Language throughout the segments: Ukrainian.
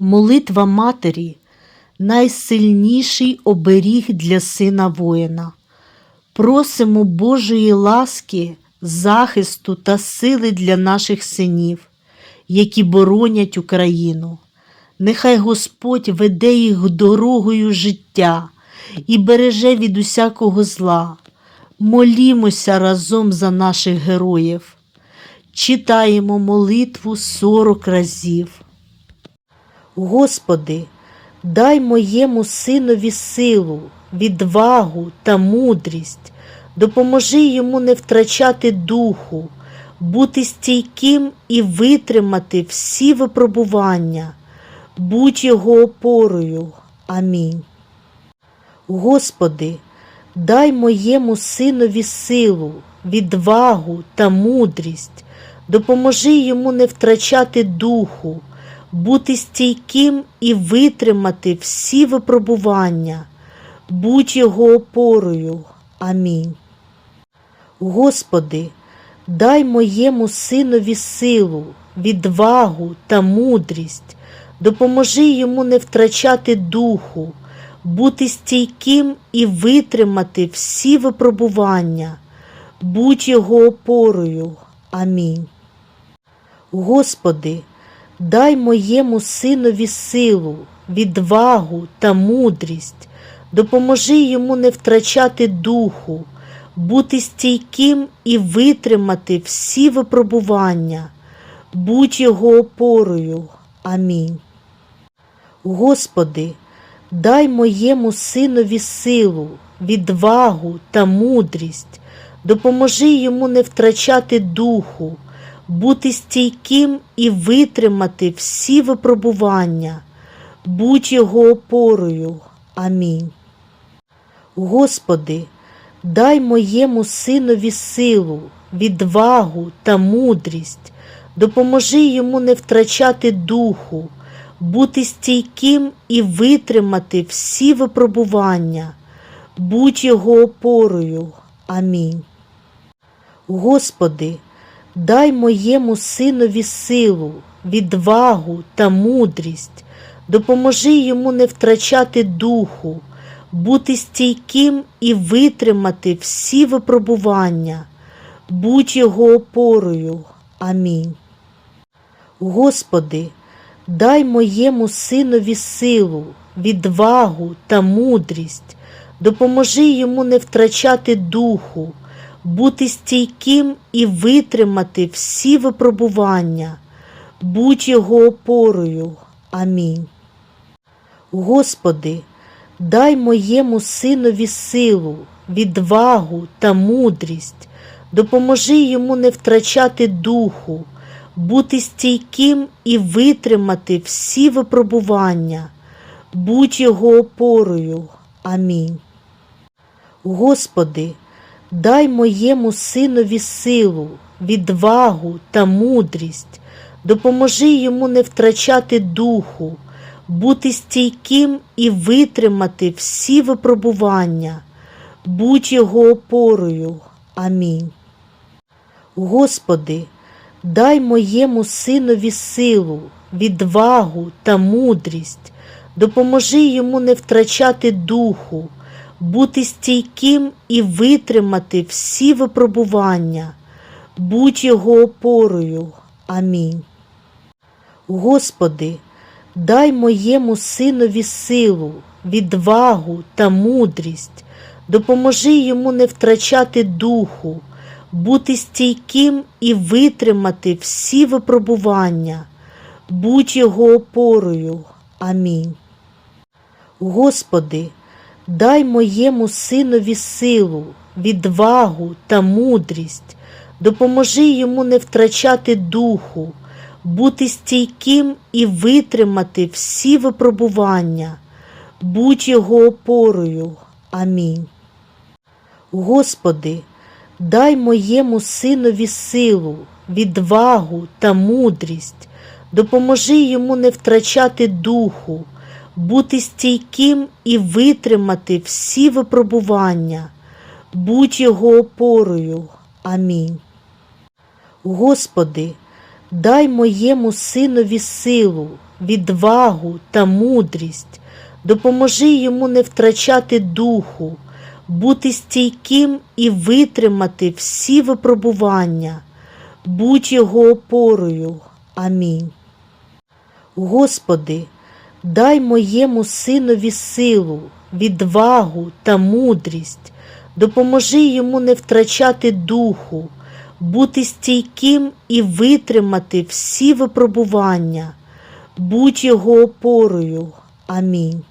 Молитва Матері найсильніший оберіг для сина воїна. Просимо Божої ласки, захисту та сили для наших синів, які боронять Україну. Нехай Господь веде їх дорогою життя і береже від усякого зла. Молімося разом за наших героїв. Читаємо молитву сорок разів. Господи, дай моєму синові силу, відвагу та мудрість, допоможи йому не втрачати духу, бути стійким і витримати всі випробування, будь його опорою. Амінь. Господи, дай моєму синові силу, відвагу та мудрість, допоможи йому не втрачати духу, бути стійким і витримати всі випробування, будь його опорою. Амінь. Господи, дай моєму синові силу, відвагу та мудрість, допоможи йому не втрачати духу, бути стійким і витримати всі випробування, будь його опорою. Амінь. Господи, дай моєму синові силу, відвагу та мудрість, допоможи йому не втрачати духу, бути стійким і витримати всі випробування, будь його опорою. Амінь. Господи, дай моєму синові силу, відвагу та мудрість, допоможи йому не втрачати духу, бути стійким і витримати всі випробування, будь його опорою. Амінь. Господи, дай моєму синові силу, відвагу та мудрість, допоможи йому не втрачати духу, бути стійким і витримати всі випробування, будь його опорою. Амінь. Господи, дай моєму синові силу, відвагу та мудрість, допоможи йому не втрачати духу, бути стійким і витримати всі випробування, будь його опорою. Амінь. Господи, дай моєму синові силу, відвагу та мудрість, допоможи йому не втрачати духу, бути стійким і витримати всі випробування, будь його опорою. Амінь. Господи, дай моєму синові силу, відвагу та мудрість, допоможи йому не втрачати духу, бути стійким і витримати всі випробування, будь його опорою. Амінь. Господи, дай моєму синові силу, відвагу та мудрість, допоможи йому не втрачати духу, бути стійким і витримати всі випробування, будь його опорою. Амінь. Господи, дай моєму синові силу, відвагу та мудрість, допоможи йому не втрачати духу, бути стійким і витримати всі випробування, будь його опорою. Амінь. Господи, дай моєму синові силу, відвагу та мудрість, допоможи йому не втрачати духу, бути стійким і витримати всі випробування, будь його опорою. Амінь. Господи, дай моєму синові силу, відвагу та мудрість, допоможи йому не втрачати духу, бути стійким і витримати всі випробування, будь його опорою. Амінь. Господи, дай моєму синові силу, відвагу та мудрість, допоможи йому не втрачати духу, бути стійким і витримати всі випробування, будь його опорою. Амінь. Господи, дай моєму синові силу, відвагу та мудрість, допоможи йому не втрачати духу, бути стійким і витримати всі випробування. Будь його опорою. Амінь. Господи, дай моєму синові силу, відвагу та мудрість, допоможи йому не втрачати духу, бути стійким і витримати всі випробування. Будь його опорою. Амінь.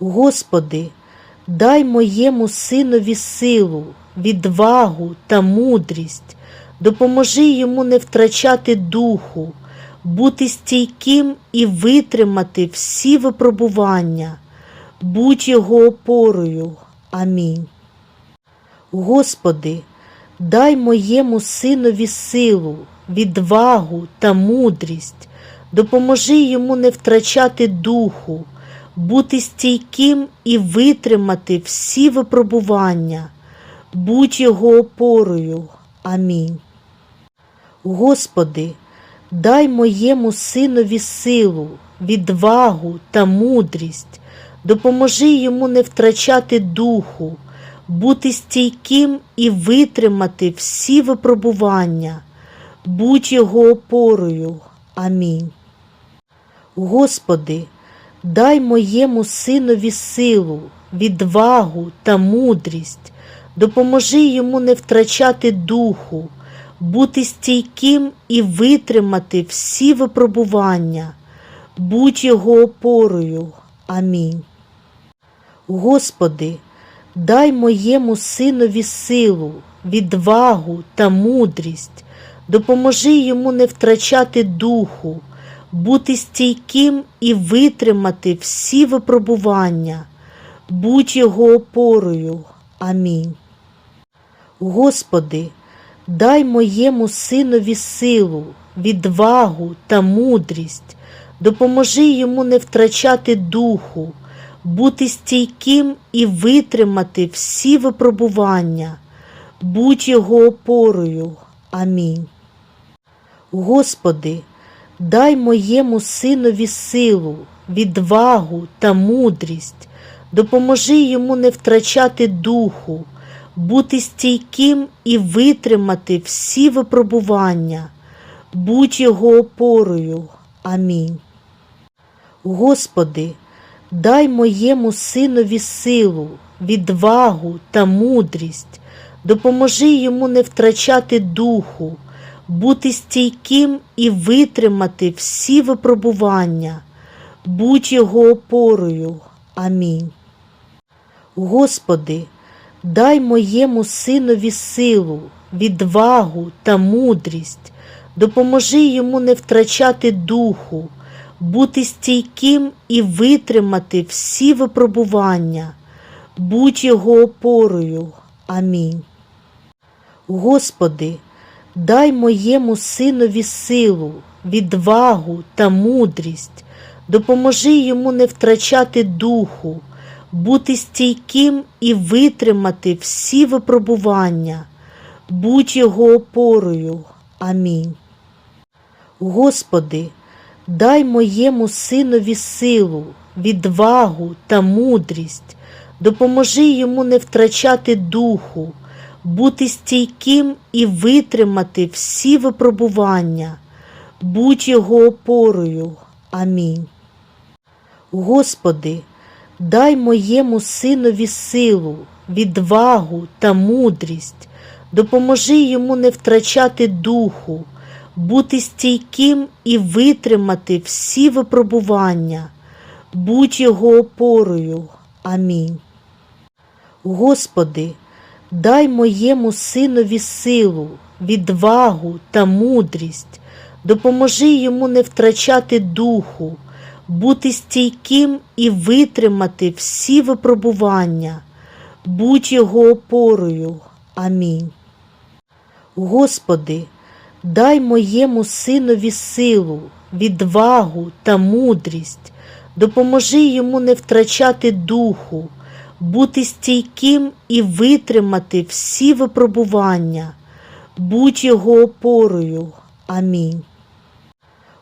Господи, дай моєму синові силу, відвагу та мудрість, допоможи йому не втрачати духу, бути стійким і витримати всі випробування. Будь його опорою. Амінь. Господи, дай моєму синові силу, відвагу та мудрість, допоможи йому не втрачати духу, бути стійким і витримати всі випробування. Будь його опорою. Амінь. Господи, дай моєму синові силу, відвагу та мудрість, допоможи йому не втрачати духу, бути стійким і витримати всі випробування. Будь його опорою. Амінь. Господи, дай моєму синові силу, відвагу та мудрість, допоможи йому не втрачати духу, бути стійким і витримати всі випробування. Будь його опорою. Амінь. Господи, дай моєму синові силу, відвагу та мудрість, допоможи йому не втрачати духу, бути стійким і витримати всі випробування. Будь його опорою. Амінь. Господи, дай моєму синові силу, відвагу та мудрість, допоможи йому не втрачати духу, бути стійким і витримати всі випробування. Будь його опорою. Амінь. Господи, дай моєму синові силу, відвагу та мудрість, допоможи йому не втрачати духу, бути стійким і витримати всі випробування. Будь його опорою. Амінь. Господи, дай моєму синові силу, відвагу та мудрість, допоможи йому не втрачати духу, бути стійким і витримати всі випробування. Будь його опорою. Амінь. Господи, дай моєму синові силу, відвагу та мудрість, допоможи йому не втрачати духу, бути стійким і витримати всі випробування. Будь його опорою. Амінь. Господи, дай моєму синові силу, відвагу та мудрість, допоможи йому не втрачати духу, бути стійким і витримати всі випробування. Будь його опорою. Амінь. Господи, дай моєму синові силу, відвагу та мудрість, допоможи йому не втрачати духу, бути стійким і витримати всі випробування. Будь його опорою. Амінь. Господи, дай моєму синові силу, відвагу та мудрість, допоможи йому не втрачати духу, бути стійким і витримати всі випробування. Будь його опорою. Амінь. Господи, дай моєму синові силу, відвагу та мудрість, допоможи йому не втрачати духу, бути стійким і витримати всі випробування. Будь його опорою. Амінь. Господи, дай моєму синові силу, відвагу та мудрість, допоможи йому не втрачати духу, бути стійким і витримати всі випробування. Будь його опорою. Амінь.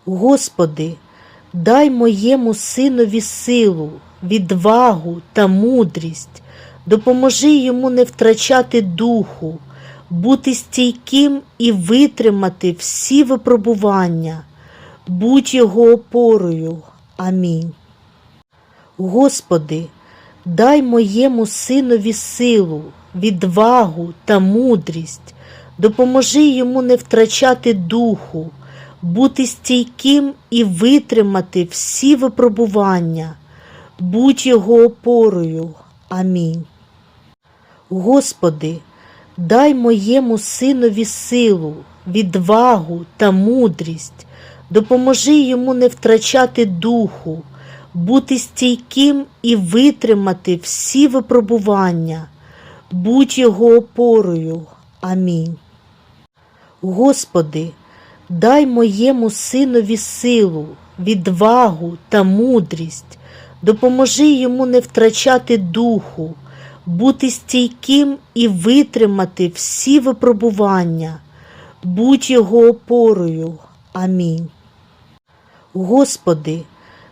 Господи, дай моєму синові силу, відвагу та мудрість, допоможи йому не втрачати духу, бути стійким і витримати всі випробування, будь його опорою. Амінь. Господи, дай моєму синові силу, відвагу та мудрість, допоможи йому не втрачати духу, бути стійким і витримати всі випробування, будь його опорою. Амінь. Господи, дай моєму синові силу, відвагу та мудрість, допоможи йому не втрачати духу, бути стійким і витримати всі випробування, будь його опорою. Амінь. Господи, дай моєму синові силу, відвагу та мудрість, допоможи йому не втрачати духу, бути стійким і витримати всі випробування, будь його опорою. Амінь. Господи,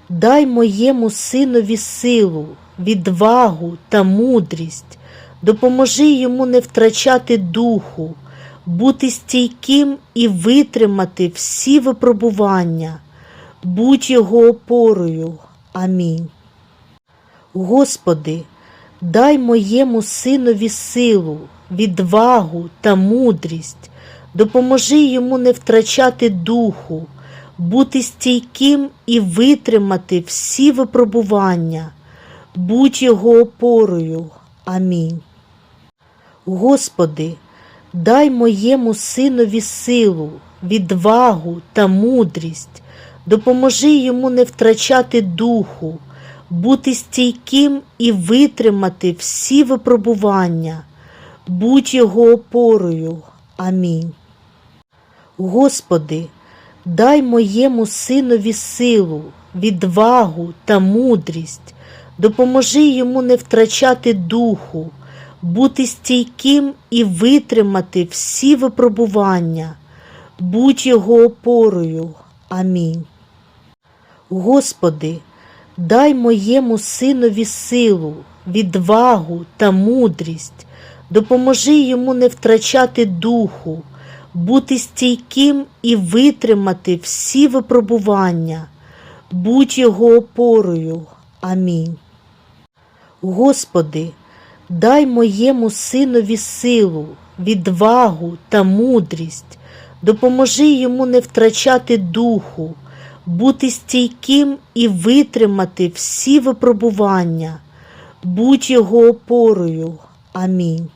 дай моєму синові силу, відвагу та мудрість, допоможи йому не втрачати духу, бути стійким і витримати всі випробування, будь його опорою. Амінь. Господи, дай моєму синові силу, відвагу та мудрість, допоможи йому не втрачати духу, бути стійким і витримати всі випробування, будь його опорою. Амінь. Господи, дай моєму синові силу, відвагу та мудрість, допоможи йому не втрачати духу, бути стійким і витримати всі випробування, будь його опорою. Амінь. Господи, дай моєму синові силу, відвагу та мудрість, допоможи йому не втрачати духу, бути стійким і витримати всі випробування, будь його опорою. Амінь. Господи, дай моєму синові силу, відвагу та мудрість, допоможи йому не втрачати духу, бути стійким і витримати всі випробування, будь його опорою. Амінь. Господи, дай моєму синові силу, відвагу та мудрість, допоможи йому не втрачати духу, бути стійким і витримати всі випробування, будь його опорою. Амінь.